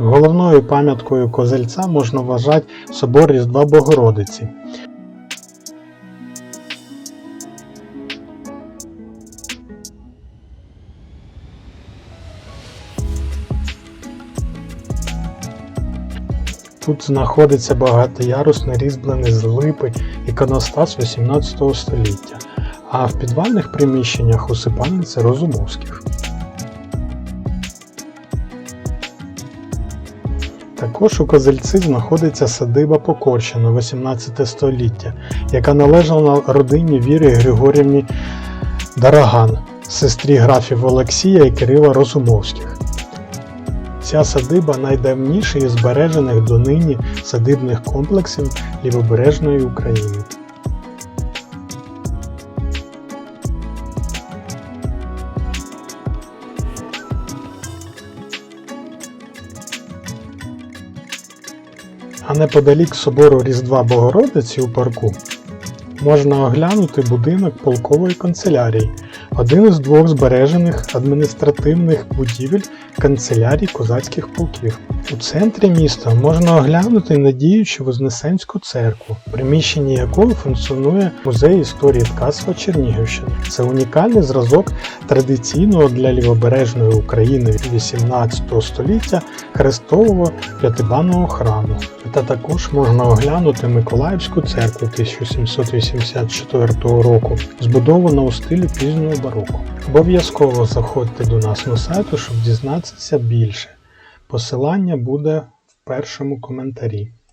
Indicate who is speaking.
Speaker 1: Головною пам'яткою Козельця можна вважати собор Різдва Богородиці. Тут знаходиться багатоярусний різьблений з липи іконостас 18 століття, а в підвальних приміщеннях усипальниця Розумовських. Також у Козельці знаходиться садиба Покорщина 18 століття, яка належала родині Віри Григорівні Дараган, сестрі графів Олексія і Кирила Розумовських. Ця садиба найдавніший із збережених донині садибних комплексів Лівобережної України. А неподалік собору Різдва Богородиці у парку можна оглянути будинок полкової канцелярії, один із двох збережених адміністративних будівель канцелярій козацьких полків. У центрі міста можна оглянути надіючу Вознесенську церкву, в приміщенні якої функціонує музей історії ткацтва Чернігівщини. Це унікальний зразок традиційного для лівобережної України 18 століття хрестового п'ятибанного храму. Та також можна оглянути Миколаївську церкву 1784 року, збудовано у стилі пізнього бароко. Обов'язково заходьте до нас на сайту, щоб дізнатися більше. Посилання буде в першому коментарі.